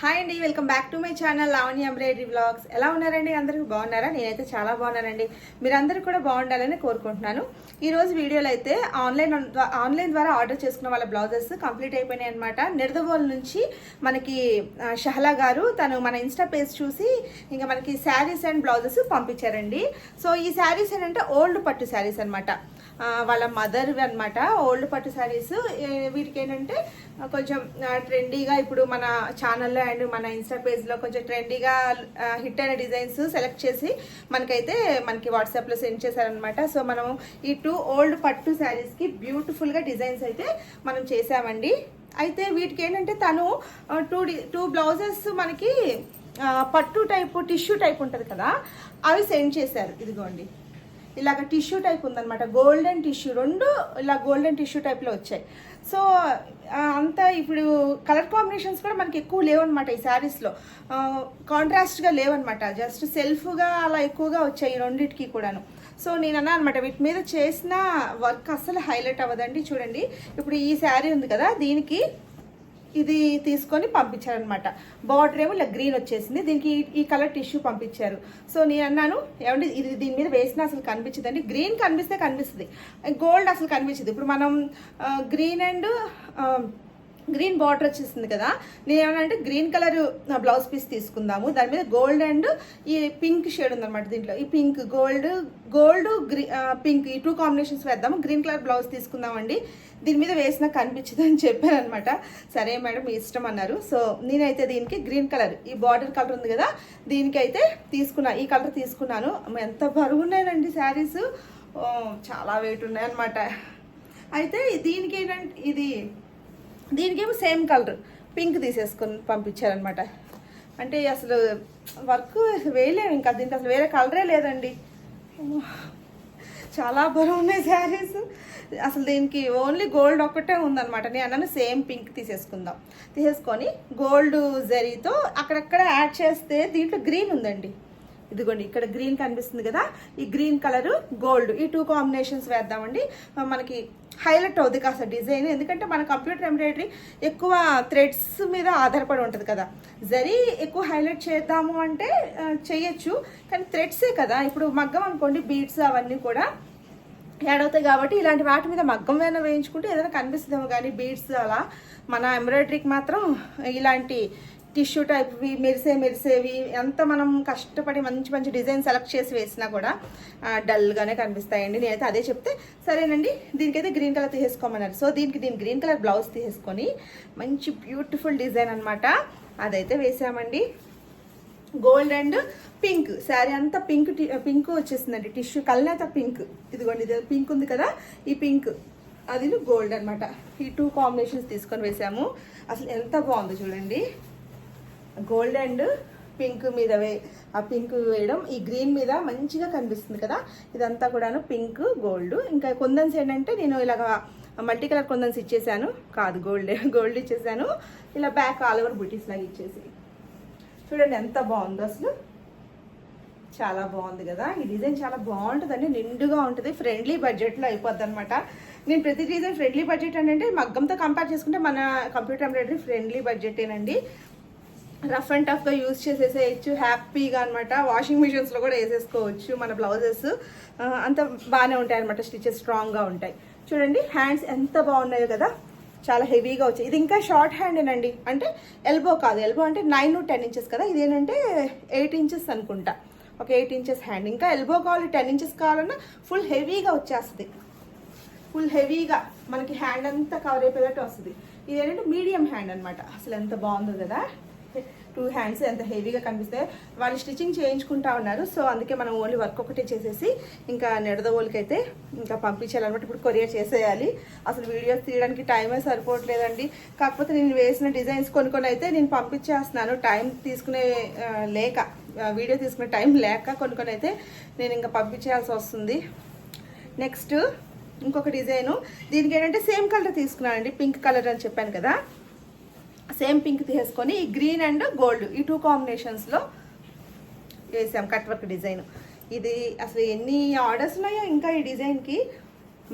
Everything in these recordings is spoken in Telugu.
హాయ్ అండి welcome back to my channel Lavanya embroidery blogs ఎలా ఉన్నారండి? అందరూ బాగున్నారా? నేనైతే చాలా బాగున్నానండి. మీరందరూ కూడా బాగుండాలని కోరుకుంటున్నాను. ఈరోజు వీడియోలో అయితే ఆన్లైన్ ఆన్లైన్ ద్వారా ఆర్డర్ చేసుకున్న వాళ్ళ బ్లౌజెస్ కంప్లీట్ అయిపోయినాయి అనమాట నిడదవోల్ నుంచి మనకి షహలా గారు తను మన ఇన్స్టా పేజ్ చూసి ఇంకా మనకి శారీస్ అండ్ బ్లౌజెస్ పంపించారండి. సో ఈ శారీస్ ఏంటంటే ఓల్డ్ పట్టు శారీస్ అనమాట వాళ్ళ మదర్ అనమాట ఓల్డ్ పట్టు శారీస్. వీటికి ఏంటంటే కొంచెం ట్రెండీగా ఇప్పుడు మన ఛానల్లో అండ్ మన ఇన్స్టా పేజ్లో కొంచెం ట్రెండీగా హిట్ అయిన డిజైన్స్ సెలెక్ట్ చేసి మనకైతే మనకి వాట్సాప్లో సెండ్ చేశారనమాట సో మనం ఈ టూ ఓల్డ్ పట్టు శారీస్కి బ్యూటిఫుల్గా డిజైన్స్ అయితే మనం చేసామండి అయితే వీటికి ఏంటంటే తను టూ టూ బ్లౌజెస్ మనకి పట్టు టైపు టిష్యూ టైప్ ఉంటుంది కదా అవి సెండ్ చేశారు. ఇదిగోండి. ఇలాగ టిష్యూ టైప్ ఉందన్నమాట. గోల్డెన్ టిష్యూ రెండు ఇలా గోల్డెన్ టిష్యూ టైప్లో వచ్చాయి. సో అంతా ఇప్పుడు కలర్ కాంబినేషన్స్ కూడా మనకి ఎక్కువ లేవన్నమాట ఈ శారీస్లో కాంట్రాస్ట్గా లేవన్నమాట. జస్ట్ సెల్ఫ్గా అలా ఎక్కువగా వచ్చాయి ఈ రెండింటికి కూడాను. సో నేను అన్నా అనమాట వీటి మీద చేసిన వర్క్ అస్సలు హైలైట్ అవ్వదండి. చూడండి ఇప్పుడు ఈ శారీ ఉంది కదా దీనికి ఇది తీసుకొని పంపించారనమాట బార్డర్ ఏమో ఇలా గ్రీన్ వచ్చేసింది. దీనికి ఈ- కలర్ టిష్యూ పంపించారు. సో నేను అన్నాను ఏమండి ఇది దీని మీద వేసినా అసలు కనిపించదండి. గ్రీన్ కనిపిస్తే కనిపిస్తుంది. గోల్డ్ అసలు కనిపించదు. ఇప్పుడు మనం గ్రీన్ అండ్ గ్రీన్ బార్డర్ వచ్చేసింది కదా. నేను ఏమన్నా అంటే గ్రీన్ కలర్ బ్లౌజ్ పీస్ తీసుకుందాము. దాని మీద గోల్డ్ అండ్ ఈ పింక్ షేడ్ ఉందన్నమాట దీంట్లో. ఈ పింక్ గోల్డ్ గోల్డ్ గ్రీ పింక్ ఈ టూ కాంబినేషన్స్ వేద్దాము. గ్రీన్ కలర్ బ్లౌజ్ తీసుకుందామండి. దీని మీద వేసినా కనిపించదు అని చెప్పాను అనమాట సరే మేడం మీ ఇష్టం అన్నారు. సో నేనైతే దీనికి గ్రీన్ కలర్. ఈ బార్డర్ కలర్ ఉంది కదా దీనికైతే తీసుకున్నా ఈ కలర్ తీసుకున్నాను. ఎంత బరువు ఉన్నాయండి శారీస్. చాలా వెయిట్ ఉన్నాయన్నమాట. అయితే దీనికి ఏంటంటే ఇది దీనికేమో సేమ్ కలర్. పింక్ తీసేసుకొని పంపించారనమాట అంటే అసలు వర్క్ వేయలేము ఇంకా. దీనికి అసలు వేరే కలరే లేదండి. చాలా బరువు ఉన్నాయి శారీస్. అసలు దీనికి ఓన్లీ గోల్డ్ ఒక్కటే ఉందనమాట నేను అన్నాను సేమ్ పింక్ తీసేసుకుందాం. తీసేసుకొని గోల్డ్ జరీతో అక్కడక్కడ యాడ్ చేస్తే దీంట్లో గ్రీన్ ఉందండి. ఇదిగోండి ఇక్కడ గ్రీన్ కనిపిస్తుంది కదా. ఈ గ్రీన్ కలరు గోల్డ్. ఈ టూ కాంబినేషన్స్ వేద్దామండి. మనకి హైలైట్ అవుతుంది కాస్త డిజైన్. ఎందుకంటే మన కంప్యూటర్ ఎంబ్రాయిడరీ ఎక్కువ థ్రెడ్స్ మీద ఆధారపడి ఉంటుంది కదా. జరీ ఎక్కువ హైలైట్ చేద్దాము అంటే చేయొచ్చు. కానీ థ్రెడ్సే కదా. ఇప్పుడు మగ్గం అనుకోండి బీడ్స్ అవన్నీ కూడా యాడ్ అవుతాయి కాబట్టి ఇలాంటి వాటి మీద మగ్గం వేన వేయించుకుంటే ఏదైనా కనిపిస్తుందేమో కానీ బీడ్స్ అలా మన ఎంబ్రాయిడరీకి మాత్రం ఇలాంటి టిష్యూ టైప్వి మెరిసే మెరిసేవి ఎంత మనం కష్టపడి మంచి మంచి డిజైన్ సెలెక్ట్ చేసి వేసినా కూడా డల్గానే కనిపిస్తాయండి. నేనైతే అదే చెప్తే సరేనండి దీనికైతే గ్రీన్ కలర్ తీసేసుకోమన్నారు. సో దీనికి దీని గ్రీన్ కలర్ బ్లౌజ్ తీసేసుకొని మంచి బ్యూటిఫుల్ డిజైన్ అనమాట అదైతే వేసామండి. గోల్డ్ అండ్ పింక్ శారీ అంతా పింక్ టి- పింక్ వచ్చేసిందండి. టిష్యూ కల్నేత పింక్ ఇదిగోండి ఇది పింక్ ఉంది కదా ఈ పింక్ అది గోల్డ్ అనమాట ఈ టూ కాంబినేషన్స్ తీసుకొని వేసాము. అసలు ఎంత బాగుందో చూడండి. గోల్డ్ అండ్ పింక్ మీద వే ఆ పింక్ వేయడం ఈ గ్రీన్ మీద మంచిగా కనిపిస్తుంది కదా. ఇదంతా కూడాను పింక్ గోల్డ్. ఇంకా కొందన్స్ ఏంటంటే నేను ఇలాగ మల్టీ కలర్ కొందన్స్ ఇచ్చేసాను. కాదు గోల్డ్ గోల్డ్ ఇచ్చేసాను. ఇలా బ్యాక్ ఆల్ ఓవర్ బుటీస్ లాగా ఇచ్చేసి. చూడండి ఎంత బాగుందో అసలు. చాలా బాగుంది కదా. ఈ డిజైన్ చాలా బాగుంటుందండి. నిండుగా ఉంటుంది. ఫ్రెండ్లీ బడ్జెట్లో అయిపోద్ది అనమాట నేను ప్రతి డిజైన్ ఫ్రెండ్లీ బడ్జెట్ అంటే మగ్గంతో కంపేర్ చేసుకుంటే మన కంప్యూటర్ ఎంబ్రాయిడరీ ఫ్రెండ్లీ బడ్జెటేనండి. రఫ్ అండ్ టఫ్గా యూజ్ చేసేసేయచ్చు హ్యాపీగా అనమాట వాషింగ్ మిషన్స్లో కూడా వేసేసుకోవచ్చు మన బ్లౌజెస్. అంత బాగానే ఉంటాయి అనమాట స్టిచెస్ స్ట్రాంగ్గా ఉంటాయి. చూడండి హ్యాండ్స్ ఎంత బాగున్నాయో కదా. చాలా హెవీగా వచ్చాయి. ఇది ఇంకా షార్ట్ హ్యాండేనండి. అంటే ఎల్బో కాదు. ఎల్బో అంటే నైన్ టెన్ ఇంచెస్ కదా. ఇదేంటంటే ఎయిట్ ఇంచెస్ అనుకుంటా. ఒక ఎయిట్ ఇంచెస్ హ్యాండ్. ఇంకా ఎల్బో కావాలి టెన్ ఇంచెస్ కావాలన్నా ఫుల్ హెవీగా వచ్చేస్తుంది. ఫుల్ హెవీగా మనకి హ్యాండ్ అంతా కవర్ అయిపోయేటట్టు వస్తుంది. ఇది ఏంటంటే మీడియం హ్యాండ్ అనమాట అసలు ఎంత బాగుందో కదా. టూ హ్యాండ్స్ ఎంత హెవీగా కనిపిస్తాయి వాళ్ళు స్టిచ్చింగ్ చేయించుకుంటా ఉన్నారు. సో అందుకే మనం ఓన్లీ వర్క్ ఒకటే చేసేసి ఇంకా నెడదవోళ్ళకైతే ఇంకా పంపించాలన్నమాట. ఇప్పుడు కొరియర్ చేసేయాలి. అసలు వీడియోస్ తీయడానికి టైమే సరిపోవట్లేదండి. కాకపోతే నేను వేసిన డిజైన్స్ కొన్ని కొన్ని అయితే నేను పంపించేస్తున్నాను. టైం తీసుకునే లేక వీడియో తీసుకునే టైం లేక కొన్ని కొన్ని అయితే నేను ఇంకా పంపించేయాల్సి వస్తుంది. నెక్స్ట్ ఇంకొక డిజైను. దీనికి ఏంటంటే సేమ్ కలర్ తీసుకున్నానండి. పింక్ కలర్ అని చెప్పాను కదా. సేమ్ పింక్ తీసుకొని ఈ గ్రీన్ అండ్ గోల్డ్ ఈ టూ కాంబినేషన్స్లో వేసాం కట్ వర్క్ డిజైన్. ఇది అసలు ఎన్ని ఆర్డర్స్ ఉన్నాయో ఇంకా ఈ డిజైన్కి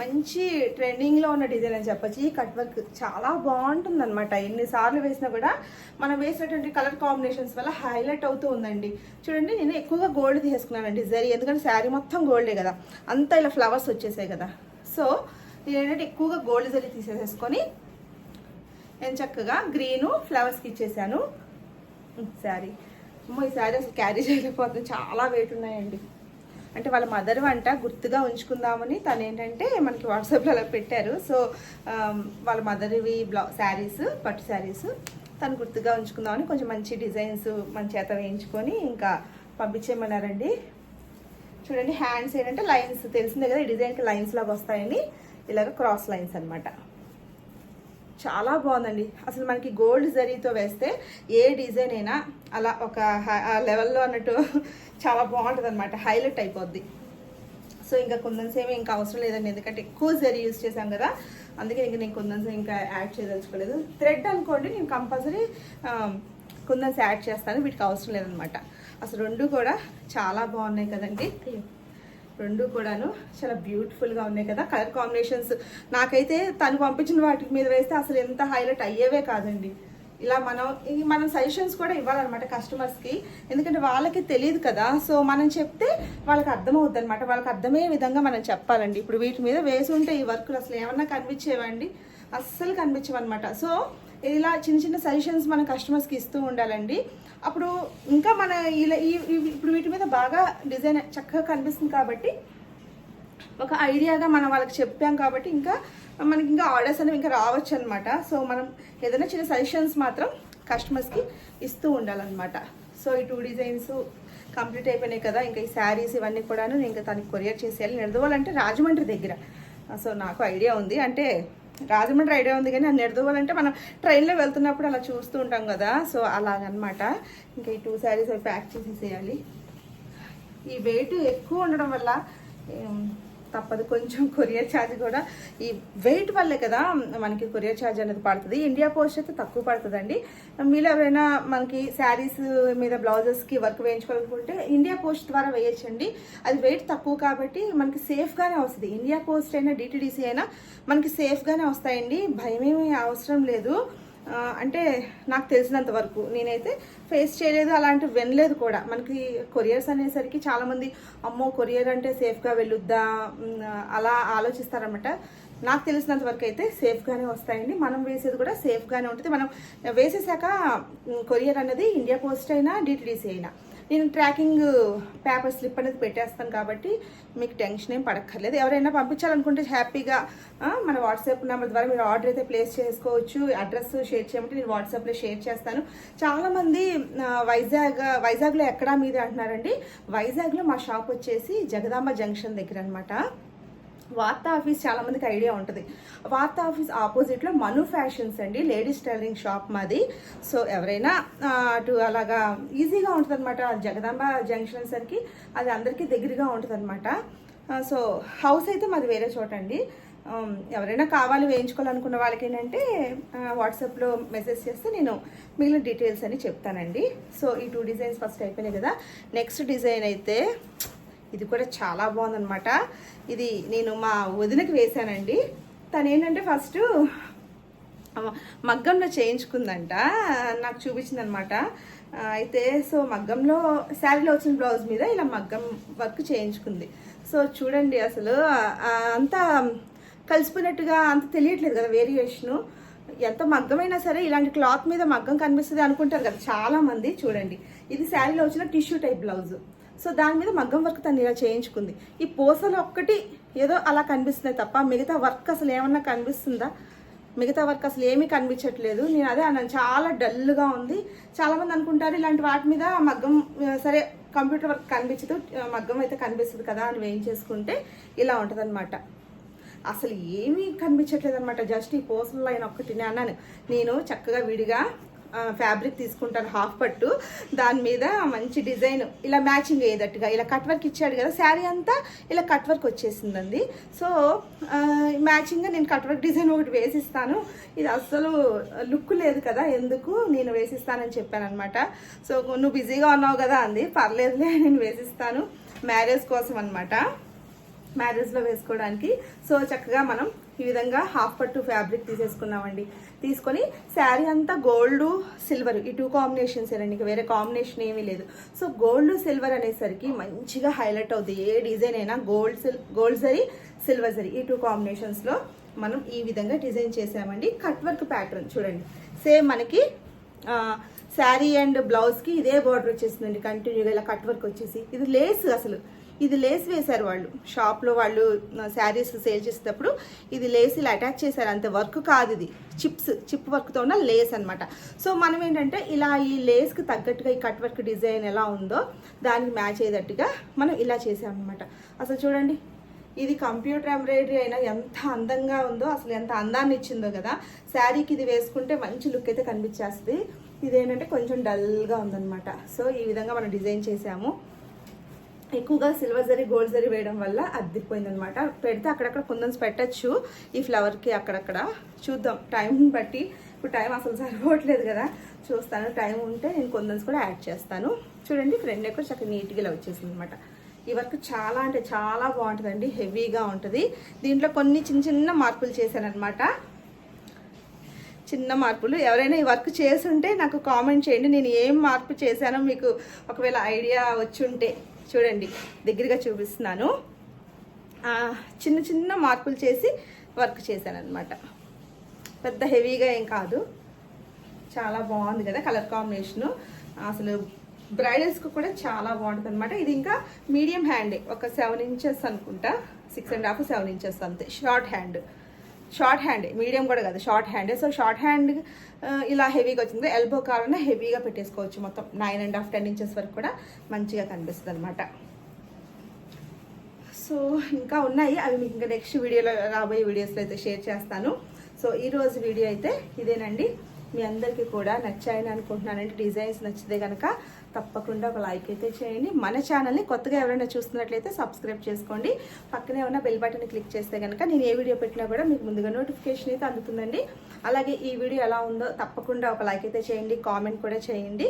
మంచి ట్రెండింగ్లో ఉన్న డిజైన్ అని చెప్పచ్చు. ఈ కట్ వర్క్ చాలా బాగుంటుంది అనమాట ఎన్నిసార్లు వేసినా కూడా మనం వేసినటువంటి కలర్ కాంబినేషన్స్ వల్ల హైలైట్ అవుతూ ఉందండి. చూడండి నేను ఎక్కువగా గోల్డ్ తీసుకున్నానండి జరీ ఎందుకంటే శారీ మొత్తం గోల్డే కదా. అంతా ఇలా ఫ్లవర్స్ వచ్చేసాయి కదా. సో నేను ఏంటంటే ఎక్కువగా గోల్డ్ జరీ తీసేసేసుకొని నేను చక్కగా గ్రీను ఫ్లవర్స్కి ఇచ్చేసాను. శారీ. అమ్మో ఈ శారీ అసలు క్యారీ చేయలేకపోతుంది చాలా వెయిట్ ఉన్నాయండి. అంటే వాళ్ళ మదర్ వంట గుర్తుగా ఉంచుకుందామని తను ఏంటంటే మనకి వాట్సాప్లో అలా పెట్టారు. సో వాళ్ళ మదర్వి బ్లౌ శారీస్ పట్టు శారీస్ తను గుర్తుగా ఉంచుకుందామని కొంచెం మంచి డిజైన్స్ మన చేత వేయించుకొని ఇంకా పంపించేయమన్నారండి. చూడండి హ్యాండ్స్ ఏంటంటే లైన్స్ తెలిసిందే కదా ఈ డిజైన్కి లైన్స్ లాగా వస్తాయండి ఇలాగ క్రాస్ లైన్స్ అనమాట చాలా బాగుందండి. అసలు మనకి గోల్డ్ జరీతో వేస్తే ఏ డిజైన్ అయినా అలా ఒక ఆ లెవెల్లో అన్నట్టు చాలా బాగుంటుంది అనమాట హైలైట్ అయిపోద్ది. సో ఇంకా కుందన్స్ ఇంకా అవసరం లేదండి. ఎందుకంటే ఎక్కువ జరీ యూజ్ చేశాం కదా. అందుకే ఇంకా నేను కుందన్స్ ఇంకా యాడ్ చేయదలుచుకోలేదు. థ్రెడ్ అనుకోండి నేను కంపల్సరీ కుందన్స్ యాడ్ చేస్తాను. వీటికి అవసరం లేదనమాట అసలు రెండు కూడా చాలా బాగున్నాయి కదండి. రెండు కూడాను చాలా బ్యూటిఫుల్గా ఉన్నాయి కదా. కలర్ కాంబినేషన్స్ నాకైతే తను పంపించిన వాటి మీద వేస్తే అసలు ఎంత హైలైట్ అయ్యేవే కాదండి. ఇలా మనం మనం సజెషన్స్ కూడా ఇవ్వాలన్నమాట కస్టమర్స్కి ఎందుకంటే వాళ్ళకి తెలియదు కదా. సో మనం చెప్తే వాళ్ళకి అర్థమవుద్ది అనమాట వాళ్ళకి అర్థమయ్యే విధంగా మనం చెప్పాలండి. ఇప్పుడు వీటి మీద వేసి ఉంటే ఈ వర్కులు అసలు ఏమన్నా కనిపించేవండి? అస్సలు కనిపించవన్నమాట. సో ఇలా చిన్న చిన్న సజెషన్స్ మనం కస్టమర్స్కి ఇస్తూ ఉండాలండి. అప్పుడు ఇంకా మన ఇలా ఈ ఇప్పుడు వీటి మీద బాగా డిజైన్ చక్కగా కనిపిస్తుంది కాబట్టి ఒక ఐడియాగా మనం వాళ్ళకి చెప్పాం కాబట్టి ఇంకా మనకి ఇంకా ఆర్డర్స్ అనేవి ఇంకా రావచ్చు అనమాట సో మనం ఏదైనా చిన్న సజెషన్స్ మాత్రం కస్టమర్స్కి ఇస్తూ ఉండాలన్నమాట. సో ఈ టూ డిజైన్స్ కంప్లీట్ అయిపోయినాయి కదా ఇంకా ఈ శారీస్ ఇవన్నీ కూడాను నేను ఇంకా తనకి కొరియర్ చేసేయాలి. నిడదవాలంటే రాజమండ్రి దగ్గర. సో నాకు ఐడియా ఉంది. అంటే రాజమండ్రి ఐడియా ఉంది కానీ అది నెడదవ్వాలంటే మనం ట్రైన్లో వెళ్తున్నప్పుడు అలా చూస్తూ ఉంటాం కదా. సో అలాగనమాట. ఇంకా ఈ టూ శారీస్ అవి ప్యాక్ చేసేసేయాలి. ఈ వెయిట్ ఎక్కువ ఉండడం వల్ల తప్పదు. కొంచెం కొరియర్ ఛార్జ్ కూడా ఈ వెయిట్ వల్లే కదా మనకి కొరియర్ ఛార్జ్ అనేది పడుతుంది. ఇండియా పోస్ట్ అయితే తక్కువ పడుతుందండి. మీరు ఎవరైనా మనకి శారీస్ మీద బ్లౌజెస్కి వర్క్ వేయించుకోవాలనుకుంటే ఇండియా పోస్ట్ ద్వారా వేయచ్చండి. అది వెయిట్ తక్కువ కాబట్టి మనకి సేఫ్గానే వస్తుంది. ఇండియా పోస్ట్ అయినా డిటీడీసీ అయినా మనకి సేఫ్గానే వస్తాయండి. భయమేమీ అవసరం లేదు. అంటే నాకు తెలిసినంత వరకు నేనైతే ఫేస్ చేయలేదు అలాంటివి వినలేదు కూడా. మనకి కొరియర్స్ అనేసరికి చాలామంది అమ్మో కొరియర్ అంటే సేఫ్గా వెళ్ళొద్దా? అలా ఆలోచిస్తారనమాట నాకు తెలిసినంత వరకు అయితే సేఫ్గానే వస్తాయండి. మనం వేసేది కూడా సేఫ్గానే ఉంటుంది. మనం వేసేసాక కొరియర్ అనేది ఇండియా పోస్ట్ అయినా డిటిడిసి అయినా. నేను ట్రాకింగ్ పేపర్ స్లిప్ అనేది పెట్టేస్తాను కాబట్టి మీకు టెన్షన్ ఏం పడక్కర్లేదు. ఎవరైనా పంపించాలనుకుంటే హ్యాపీగా మన వాట్సాప్ నెంబర్ ద్వారా మీరు ఆర్డర్ అయితే ప్లేస్ చేసుకోవచ్చు. అడ్రస్ షేర్ చేయమంటే నేను వాట్సాప్లో షేర్ చేస్తాను. చాలామంది వైజాగ్ వైజాగ్లో ఎక్కడా మీద అంటున్నారండి. వైజాగ్లో మా షాప్ వచ్చేసి జగదాంబ జంక్షన్ దగ్గర అనమాట వార్తా ఆఫీస్ చాలా మందికి ఐడియా ఉంటుంది. వార్తా ఆఫీస్ ఆపోజిట్లో మను ఫ్యాషన్స్ అండి. లేడీస్ టైలరింగ్ షాప్ మాది. సో ఎవరైనా అటు అలాగా ఈజీగా ఉంటుంది అనమాట జగదాంబ జంక్షన్ సరికి అది అందరికీ దగ్గరగా ఉంటుంది అనమాట సో హౌస్ అయితే మాది వేరే చోట అండి. ఎవరైనా కావాలి వేయించుకోవాలనుకున్న వాళ్ళకి ఏంటంటే వాట్సాప్లో మెసేజ్ చేస్తే నేను మిగిలిన డీటెయిల్స్ అని చెప్తానండి. సో ఈ టూ డిజైన్స్ ఫస్ట్ అయిపోయినాయి కదా. నెక్స్ట్ డిజైన్ అయితే ఇది కూడా చాలా బాగుందనమాట ఇది నేను మా వదినకి వేశానండి. తను ఏంటంటే ఫస్ట్ మగ్గంలో చేయించుకుందంట. నాకు చూపించిందనమాట అయితే సో మగ్గంలో శారీలో వచ్చిన బ్లౌజ్ మీద ఇలా మగ్గం వర్క్ చేయించుకుంది. సో చూడండి అసలు అంతా కలిసిపోయినట్టుగా అంత తెలియట్లేదు కదా వేరియేషను. ఎంత మగ్గమైనా సరే ఇలాంటి క్లాత్ మీద మగ్గం కనిపిస్తుంది అనుకుంటారు కదా చాలామంది చూడండి. ఇది శారీలో వచ్చిన టిష్యూ టైప్ బ్లౌజ్. సో దాని మీద మగ్గం వర్క్ తను ఇలా చేయించుకుంది. ఈ పూసలు ఒక్కటి ఏదో అలా కనిపిస్తున్నాయి తప్ప మిగతా వర్క్ అసలు ఏమన్నా కనిపిస్తుందా? మిగతా వర్క్ అసలు ఏమీ కనిపించట్లేదు. నేను అదే అన్నాను చాలా డల్గా ఉంది. చాలామంది అనుకుంటారు ఇలాంటి వాటి మీద మగ్గం సరే కంప్యూటర్ వర్క్ కనిపించదు మగ్గం అయితే కనిపిస్తుంది కదా అని వేయించేసుకుంటే ఇలా ఉంటుంది అసలు ఏమీ కనిపించట్లేదు అనమాట జస్ట్ ఈ పోసల లైన్ ఒక్కటి అన్నాను. నేను చక్కగా విడిగా ఫ్యాబ్రిక్ తీసుకుంటాను హాఫ్ పట్టు. దాని మీద మంచి డిజైన్ ఇలా మ్యాచింగ్ అయ్యేటట్టుగా ఇలా కట్ వర్క్ ఇచ్చాడు కదా శారీ అంతా ఇలా కట్ వర్క్ వచ్చేసిందండి. సో మ్యాచింగ్గా నేను కట్ వర్క్ డిజైన్ ఒకటి వేసిస్తాను. ఇది అస్సలు లుక్ లేదు కదా ఎందుకు నేను వేసిస్తానని చెప్పాను అనమాట సో నువ్వు బిజీగా ఉన్నావు కదా అంది పర్లేదులే నేను వేసిస్తాను. మ్యారేజ్ కోసం అనమాట మ్యారేజ్లో వేసుకోవడానికి. సో చక్కగా మనం ఈ విధంగా హాఫ్ పట్టు ఫ్యాబ్రిక్ తీసేసుకున్నామండి. తీసుకొని శారీ అంతా గోల్డ్ సిల్వర్ ఈ టూ కాంబినేషన్స్ అండి వేరే కాంబినేషన్ ఏమీ లేదు. సో గోల్డ్ సిల్వర్ అనేసరికి మంచిగా హైలైట్ అవుతుంది ఏ డిజైన్ అయినా గోల్డ్ సిల్ గోల్డ్ జరీ సిల్వర్ జరీ ఈ టూ కాంబినేషన్స్లో మనం ఈ విధంగా డిజైన్ చేసామండి. కట్ వర్క్ ప్యాటర్న్ చూడండి. సేమ్ మనకి శారీ అండ్ బ్లౌజ్కి ఇదే బార్డర్ వచ్చేసిందండి. కంటిన్యూగా ఇలా కట్ వర్క్ వచ్చేసి. ఇది లేస్ అసలు. ఇది లేస్ వేశారు వాళ్ళు. షాప్లో వాళ్ళు శారీస్ సేల్ చేసేటప్పుడు ఇది లేస్ ఇలా అటాచ్ చేశారు. అంతే వర్క్ కాదు ఇది. చిప్స్ చిప్ వర్క్తో ఉన్న లేస్ అనమాట సో మనం ఏంటంటే ఇలా ఈ లేస్కి తగ్గట్టుగా ఈ కట్ వర్క్ డిజైన్ ఎలా ఉందో దానికి మ్యాచ్ అయ్యేటట్టుగా మనం ఇలా చేసామన్నమాట అసలు చూడండి ఇది కంప్యూటర్ ఎంబ్రాయిడరీ అయినా ఎంత అందంగా ఉందో అసలు ఎంత అందాన్ని ఇచ్చిందో కదా. శారీకి ఇది వేసుకుంటే మంచి లుక్ అయితే కనిపించేస్తుంది. ఇదేంటంటే కొంచెం డల్గా ఉందన్నమాట. సో ఈ విధంగా మనం డిజైన్ చేసాము ఎక్కువగా సిల్వర్ జరీ గోల్డ్ జరీ వేయడం వల్ల అద్దిపోయింది అనమాట పెడితే అక్కడక్కడ కుందన్స్ పెట్టచ్చు. ఈ ఫ్లవర్కి అక్కడక్కడ చూద్దాం. టైం బట్టి ఇప్పుడు టైం అసలు సరిపోవట్లేదు కదా. చూస్తాను టైం ఉంటే నేను కుందన్స్ కూడా యాడ్ చేస్తాను. చూడండి ఫ్రెండ్ ఎక్కువ చక్కగా నీట్గా ఇలా వచ్చేసింది అనమాట ఈ వర్క్ చాలా అంటే చాలా బాగుంటుందండి. హెవీగా ఉంటుంది. దీంట్లో కొన్ని చిన్న చిన్న మార్పులు చేశాను అనమాట చిన్న మార్పులు. ఎవరైనా ఈ వర్క్ చేసుంటే నాకు కామెంట్ చేయండి. నేను ఏం మార్పు చేశానో మీకు ఒకవేళ ఐడియా వచ్చుంటే. చూడండి దగ్గరగా చూపిస్తున్నాను. చిన్న చిన్న మార్పులు చేసి వర్క్ చేశాను అనమాట పెద్ద హెవీగా ఏం కాదు. చాలా బాగుంది కదా కలర్ కాంబినేషను. అసలు బ్రైడల్స్కి కూడా చాలా బాగుంటుంది అనమాట ఇది ఇంకా మీడియం హ్యాండే ఒక సెవెన్ ఇంచెస్ అనుకుంటా. Six and half seven inches అంతే. Short hand. Short hand medium కూడా కాదు short hand. So short hand ఇలా హెవీగా వచ్చింది. ఎల్బో కావాలన్నా హెవీగా పెట్టేసుకోవచ్చు మొత్తం. Nine and half ten inches వరకు కూడా మంచిగా కనిపిస్తుంది అనమాట సో ఇంకా ఉన్నాయి. అవి మీకు ఇంకా నెక్స్ట్ వీడియోలో రాబోయే వీడియోస్లో అయితే షేర్ చేస్తాను. సో ఈరోజు వీడియో అయితే ఇదేనండి. మీ అందరికీ కూడా నచ్చాయని అనుకుంటున్నానంటే డిజైన్స్ నచ్చితే కనుక తప్పకుండా ఒక లైక్ అయితే చేయండి. మన ఛానల్ని కొత్తగా ఎవరైనా చూస్తున్నట్లయితే సబ్స్క్రైబ్ చేసుకోండి. పక్కనే ఉన్న బెల్ బటన్ క్లిక్ చేస్తే కనుక నేను ఏ వీడియో పెట్టినా కూడా మీకు ముందుగా నోటిఫికేషన్ అయితే అందుతుందండి. అలాగే ఈ వీడియో ఎలా ఉందో తప్పకుండా ఒక లైక్ అయితే చేయండి. కామెంట్ కూడా చేయండి.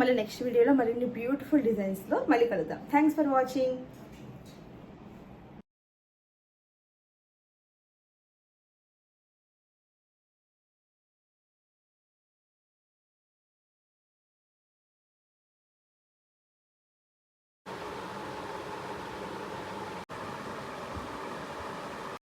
మళ్ళీ నెక్స్ట్ వీడియోలో మరిన్ని బ్యూటిఫుల్ డిజైన్స్లో మళ్ళీ కలుద్దాం. Thanks for watching.